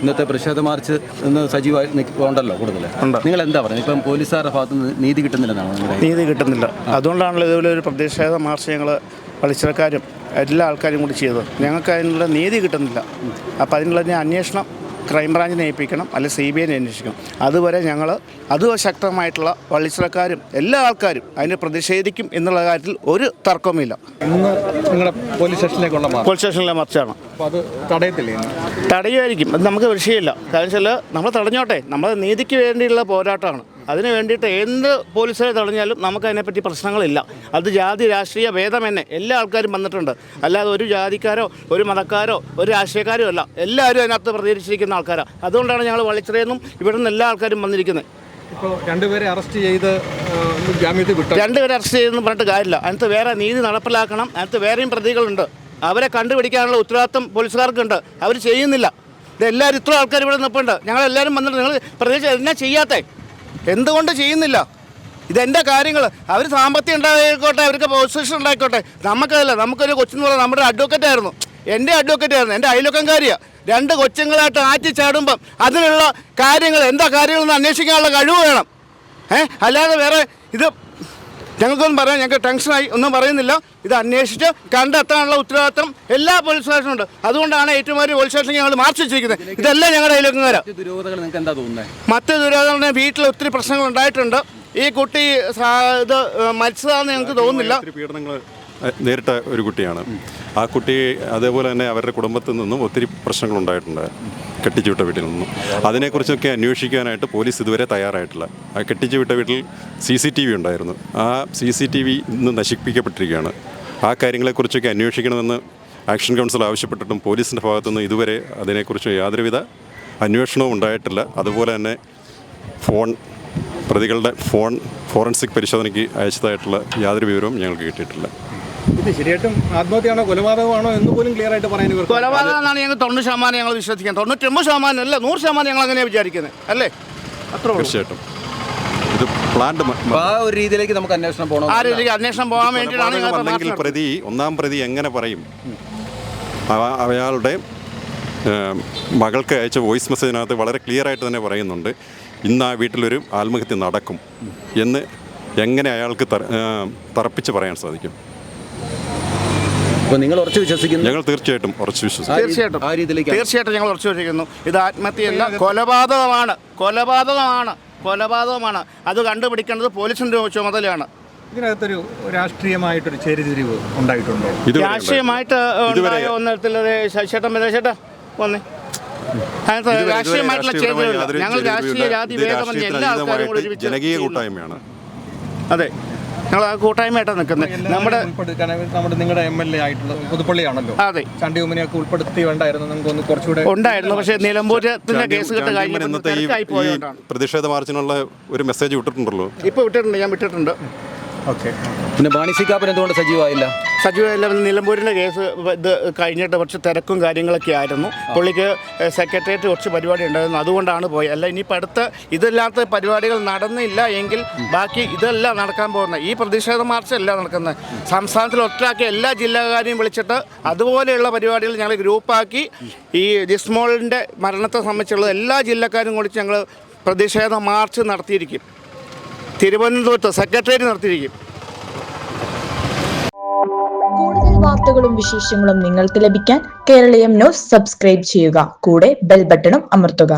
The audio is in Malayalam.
ഇന്നത്തെ പ്രതിഷേധ മാർച്ച് ഇന്ന് സജീവമായി ഉണ്ടല്ലോ കൂടുതൽ നിങ്ങൾ എന്താ പറയുന്നത്? ഇപ്പം പോലീസുകാരുടെ ഭാഗത്ത് നിന്ന് നീതി കിട്ടുന്നില്ലെന്നാണ് നീതി കിട്ടുന്നില്ല. അതുകൊണ്ടാണല്ലോ ഇതുപോലെ ഒരു പ്രതിഷേധ മാർച്ച് ഞങ്ങൾ പലിശക്കാരും എല്ലാ ആൾക്കാരും കൂടി ചെയ്തത്. ഞങ്ങൾക്ക് അതിനുള്ള നീതി കിട്ടുന്നില്ല. അപ്പോൾ അതിനുള്ള ഞാൻ അന്വേഷണം ക്രൈംബ്രാഞ്ചിനെ ഏൽപ്പിക്കണം അല്ലെങ്കിൽ സി ബി ഐനെ അന്വേഷിക്കണം. അതുവരെ ഞങ്ങൾ അത് ശക്തമായിട്ടുള്ള വള്ളിച്ചിറക്കാരും എല്ലാ ആൾക്കാരും അതിന് പ്രതിഷേധിക്കും എന്നുള്ള കാര്യത്തിൽ ഒരു തർക്കവുമില്ല. ഇന്ന് നിങ്ങളുടെ പോലീസ് സ്റ്റേഷനിലേക്കുള്ള പോലീസ് സ്റ്റേഷനിലെ മറിച്ചാണ് അപ്പോൾ അത് തടയത്തില്ലേ തടയുമായിരിക്കും. അത് നമുക്ക് വിഷയമില്ല. കാരണം വെച്ചാൽ നമ്മൾ തടഞ്ഞോട്ടെ. നമ്മൾ നീതിക്ക് വേണ്ടിയുള്ള പോരാട്ടമാണ്. അതിന് വേണ്ടിയിട്ട് എന്ത് പോലീസുകാരെ തടഞ്ഞാലും നമുക്ക് അതിനെപ്പറ്റി പ്രശ്നങ്ങളില്ല. അത് ജാതി രാഷ്ട്രീയ ഭേദമെന്നെ എല്ലാ ആൾക്കാരും വന്നിട്ടുണ്ട്. അല്ലാതെ ഒരു ജാതിക്കാരോ ഒരു മതക്കാരോ ഒരു രാഷ്ട്രീയക്കാരോ അല്ല. എല്ലാവരും അതിനകത്ത് പ്രതികരിച്ചിരിക്കുന്ന ആൾക്കാരാണ് അതുകൊണ്ടാണ് ഞങ്ങൾ വളിച്ചിറയെന്നും ഇവിടെ നിന്ന് എല്ലാ ആൾക്കാരും വന്നിരിക്കുന്നത് ഇപ്പോൾ രണ്ടുപേരെ അറസ്റ്റ് ചെയ്ത് ജാമ്യത്തിൽ വിട്ടു രണ്ടുപേരെ അറസ്റ്റ് ചെയ്തെന്ന് പറഞ്ഞിട്ട് കാര്യമില്ല. അതിനകത്ത് വേറെ നീതി നടപ്പിലാക്കണം. അതിനകത്ത് വേറെയും പ്രതികളുണ്ട്. അവരെ കണ്ടുപിടിക്കാനുള്ള ഉത്തരവാദിത്വം പോലീസുകാർക്കുണ്ട്. അവർ ചെയ്യുന്നില്ല. ഇത് എല്ലാവരും ഇത്ര ആൾക്കാർ ഇവിടെ നിൽപ്പുണ്ട് ഞങ്ങളെല്ലാവരും വന്നിട്ട് നിങ്ങൾ പ്രത്യേകിച്ച് എന്നെ ചെയ്യാത്തേ? എന്തുകൊണ്ട് ചെയ്യുന്നില്ല? ഇതെന്റെ കാര്യങ്ങൾ. അവർ സാമ്പത്തികം ഉണ്ടായിക്കോട്ടെ അവർക്ക് പൊസിഷൻ ഉണ്ടായിക്കോട്ടെ. നമുക്കതല്ല നമുക്കൊരു കൊച്ചെന്ന് പറഞ്ഞാൽ നമ്മുടെ അഡ്വക്കേറ്റ് ആയിരുന്നു. എന്റെ അഡ്വക്കേറ്റ് ആയിരുന്നു എന്റെ അയൽവക്കംകാരിയാണ് രണ്ട് കൊച്ചുങ്ങളായിട്ട് ആറ്റി ചാടുമ്പം അതിനുള്ള കാര്യങ്ങൾ എന്താ കാര്യങ്ങളെന്ന് അന്വേഷിക്കാനുള്ള കഴിവ് വേണം. ഏഹ് അല്ലാതെ വേറെ ഇത് ഞങ്ങൾക്കൊന്നും പറയാം ഞങ്ങൾക്ക് ടെൻഷനായി ഒന്നും പറയുന്നില്ല. ഇത് അന്വേഷിച്ച് കണ്ടെത്താനുള്ള ഉത്തരവാദിത്തം എല്ലാ പോലീസ് സ്റ്റേഷനും ഉണ്ട്. അതുകൊണ്ടാണ് വലിയ പോലീസ് സ്റ്റേഷനിൽ ഞങ്ങൾ മാർച്ച് വെച്ചിരിക്കുന്നത്. ഇതെല്ലാം ഞങ്ങളുടെ അയൽവക്കംകാരാണ് മറ്റ് ദുരൂഹതകൾ നിങ്ങൾക്ക് എന്താ തോന്നുന്നത് മറ്റ് ദുരാതരണ വീട്ടിൽ ഒത്തിരി പ്രശ്നങ്ങൾ ഉണ്ടായിട്ടുണ്ട്. ഈ കുട്ടി ഇത് മരിച്ചതാണെന്ന് ഞങ്ങൾക്ക് തോന്നുന്നില്ല. നേരിട്ട ഒരു കുട്ടിയാണ്. ആ കുട്ടി അതേപോലെ തന്നെ അവരുടെ കുടുംബത്തിൽ നിന്നും ഒത്തിരി പ്രശ്നങ്ങളുണ്ടായിട്ടുണ്ട് കെട്ടിച്ചുവിട്ട വീട്ടിൽ നിന്നും. അതിനെക്കുറിച്ചൊക്കെ അന്വേഷിക്കാനായിട്ട് പോലീസ് ഇതുവരെ തയ്യാറായിട്ടില്ല. ആ കെട്ടിച്ചുവിട്ട വീട്ടിൽ സി സി ടി വി ഉണ്ടായിരുന്നു. ആ സി സി ടി വി ഇന്ന് നശിപ്പിക്കപ്പെട്ടിരിക്കുകയാണ്. ആ കാര്യങ്ങളെക്കുറിച്ചൊക്കെ അന്വേഷിക്കണമെന്ന് ആക്ഷൻ കൗൺസിൽ ആവശ്യപ്പെട്ടിട്ടും പോലീസിന്റെ ഭാഗത്തുനിന്ന് ഇതുവരെ അതിനെക്കുറിച്ച് യാതൊരുവിധ അന്വേഷണവും ഉണ്ടായിട്ടില്ല. അതുപോലെ തന്നെ ഫോൺ പ്രതികളുടെ ഫോൺ ഫോറൻസിക് പരിശോധനയ്ക്ക് അയച്ചതായിട്ടുള്ള യാതൊരു വിവരവും ഞങ്ങൾക്ക് കിട്ടിയിട്ടില്ല. ഇത് ശരിയായിട്ടും ആത്മഹത്യയാണോ കൊലപാതകമാണോ എന്ന് പോലും ക്ലിയർ ആയിട്ട് പറയാൻ ഇവർക്ക് കൊലപാതകം എന്നാണ് ഞങ്ങൾ തൊണ്ണൂറ് ശതമാനം ഞങ്ങൾ വിശ്വസിക്കുന്നത് തൊണ്ണൂറ്റൊമ്പത് ശതമാനം അല്ല നൂറ് ശതമാനം ഞങ്ങൾ അങ്ങനെയാണ് വിചാരിക്കുന്നത് അല്ലേ? അത്ര തീർച്ചയായിട്ടും. ഇത് പ്ലാന്റ് ആ ഒരു രീതിയിലേക്ക് നമുക്ക് അന്വേഷണം പോകണം ആ രീതിക്ക് അന്വേഷണം പോകാൻ വേണ്ടിയിട്ടാണ് ഞങ്ങൾ ഇപ്പോൾ പ്രതി ഒന്നാം പ്രതി എങ്ങനെ പറയും? അവ- അയാളുടെ ഏം, മകൾക്ക് അയച്ച വോയിസ് മെസ്സേജിനകത്ത് വളരെ ക്ലിയർ ആയിട്ട് തന്നെ പറയുന്നുണ്ട്. ഇന്ന് ആ വീട്ടിലൊരു ആത്മഹത്യ നടക്കും എന്ന് എങ്ങനെ അയാൾക്ക് തറ- ഏം, തറപ്പിച്ച് പറയാൻ സാധിക്കും? അപ്പോൾ നിങ്ങൾ ഉറച്ചു വിശ്വസിക്കുന്നു? ഞങ്ങൾ തീർച്ചയായിട്ടും ഉറച്ചു വിശ്വസിക്കുന്നു. തീർച്ചയായിട്ടും. ആ രീതിയിലേക്ക് തീർച്ചയായിട്ടും ഞങ്ങൾ ഉറച്ചു വിശ്വസിക്കുന്നു. ഇത് ആത്മഹത്യയല്ല കൊലപാതകമാണ്. കൊലപാതകമാണ്. കൊലപാതകമാണ്. അത് കണ്ടുപിടിക്കേണ്ടത് പോലീസിന്റെ ചുമതലയാണ്. ഇതിനകത്തൊരു രാഷ്ട്രീയമായിട്ടൊരു ചേരിതിരിവ് ഉണ്ടായിട്ടുണ്ടോ? രാഷ്ട്രീയമായിട്ട് ഉണ്ടായ ഒന്നിടത്തിൽ ശശിയേട്ടൻ വിദേശേട്ടാ വന്നേ രാഷ്ട്രീയമായിട്ടുള്ള ഇതുവരെ ഞങ്ങൾ രാഷ്ട്രീയ. ജാതി ഭേദമെന്ന് എല്ലാ ആൾക്കാരും കൂടി രാഷ്ട്രീയത്തിന് ജനകീയ കൂട്ടായ്മയാണ്. അതെ. ഞങ്ങൾ ആ കൂട്ടായ്മയായിട്ടാണ് നിൽക്കുന്നത്. നമ്മുടെ നമ്മുടെ നിങ്ങളുടെ എം എൽ എ ആയിട്ടുള്ള പുതുപ്പള്ളിയാണല്ലോ. അതെ. ചണ്ടി ഉമ്മനെയൊക്കെ ഉൾപ്പെടുത്തി വേണ്ടായിരുന്നു നമുക്ക് ഒന്ന് കുറച്ചുകൂടെ ഉണ്ടായിരുന്നു പക്ഷേ നിലമ്പൂരത്തിന്റെ കേസ് കെട്ട് കഴിഞ്ഞിട്ട് പ്രതിഷേധ മാർച്ചിനുള്ള ഒരു മെസ്സേജ് വിട്ടിട്ടുണ്ടല്ലോ? ഇപ്പൊ വിട്ടിട്ടുണ്ട് ഞാൻ വിട്ടിട്ടുണ്ട്. ഓക്കെ പിന്നെ ബാണിസിക്കാപ്പൻ എന്തുകൊണ്ട് സജീവമായില്ല? സജീവ നിലമ്പൂരിന്റെ കേസ് ഇത് കഴിഞ്ഞിട്ട് കുറച്ച് തിരക്കും കാര്യങ്ങളൊക്കെ ആയിരുന്നു. പുള്ളിക്ക് സെക്രട്ടേറിയറ്റ് കുറച്ച് പരിപാടി ഉണ്ടായിരുന്നു. അതുകൊണ്ടാണ് പോയത്. അല്ല ഇനിയിപ്പോൾ അടുത്ത ഇതില്ലാത്ത പരിപാടികൾ നടന്നില്ല എങ്കിൽ ബാക്കി ഇതെല്ലാം നടക്കാൻ പോകുന്നത്. ഈ പ്രതിഷേധ മാർച്ച് അല്ല നടക്കുന്നത്. സംസ്ഥാനത്തിൽ ഒറ്റാക്കി എല്ലാ ജില്ലക്കാരെയും വിളിച്ചിട്ട് അതുപോലെയുള്ള പരിപാടികൾ ഞങ്ങൾ ഗ്രൂപ്പാക്കി ഈ ജിസ്മോളിന്റെ മരണത്തെ സംബന്ധിച്ചുള്ള എല്ലാ ജില്ലക്കാരും കൂടി ഞങ്ങൾ പ്രതിഷേധ മാർച്ച് നടത്തിയിരിക്കും. തിരുവനന്തപുരത്ത് സെക്രട്ടേറിയറ്റ് നടത്തിയിരിക്കും. കൂടുതൽ വാർത്തകളും വിശേഷങ്ങളും നിങ്ങൾക്ക് ലഭിക്കാൻ കേരളീയം ന്യൂസ് സബ്സ്ക്രൈബ് ചെയ്യുക. കൂടെ ബെൽ ബട്ടണും അമർത്തുക.